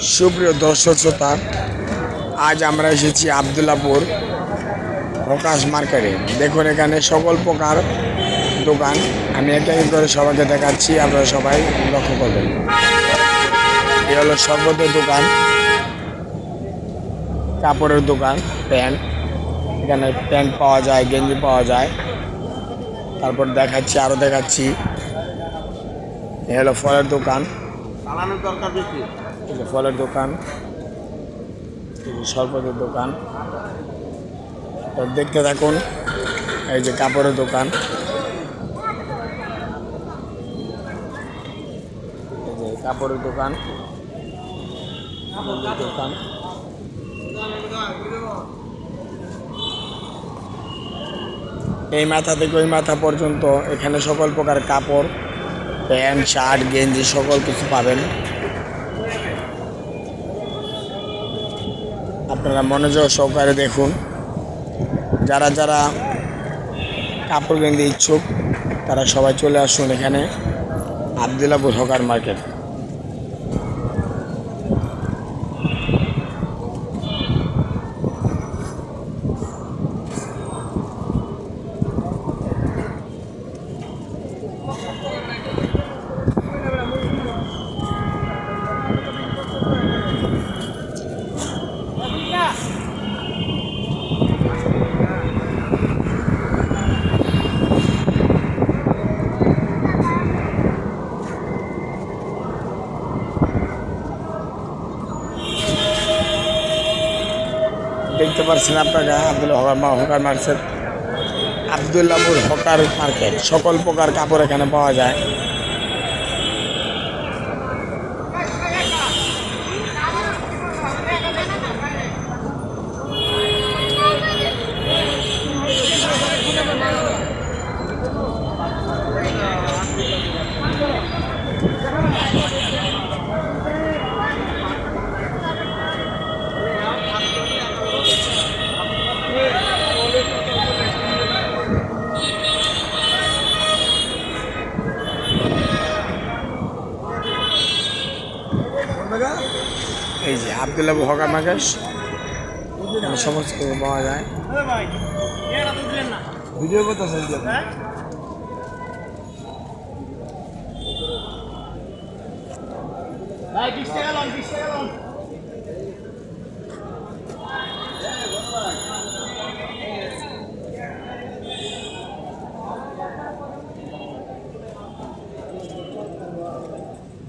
সুপ্রিয় দর্শক শ্রোতা, আজ আমরা এসেছি আবদুল্লাপুর প্রকাশ মার্কেটে। দেখুন এখানে সকল প্রকার দোকান। আমি একটা এক করে সবাইকে দেখাচ্ছি, আপনারা সবাই লক্ষ্য করবেন। এ হলো সর্বদের দোকান, কাপড়ের দোকান, প্যান্ট। এখানে প্যান্ট পাওয়া যায়, গেঞ্জি পাওয়া যায়। তারপর দেখাচ্ছি আরও দেখাচ্ছি। এ হলো ফলের দোকান। দরকার বেশি। এই যে ফলের দোকান এই শরবতের দোকান। দেখতে থাকুন, এই যে কাপড়ের দোকান। এই যে কাপড়ের দোকান দোকান। এই মাথা থেকে ওই মাথা পর্যন্ত এখানে সকল প্রকার কাপড়, প্যান্ট, শার্ট, গেঞ্জি, সকল কিছু পাবেন। আপনারা মনোযোগ সহকারে দেখুন। যারা যারা কাপড় কিনতে ইচ্ছুক, তারা সবাই চলে আসুন এখানে। Abdullahpur hawker market. দেখতে পাচ্ছেন আপনারা, Abdul hawker hawker market Abdullahpur hawker market. সকল প্রকার কাপড় এখানে পাওয়া যায়। এই যে আবদুল্লাহ হকার মার্কেট সমস্ত পাওয়া যায়। ভিডিও করতে ভাই, বিশ টাকা লন, বিশ টাকা লন।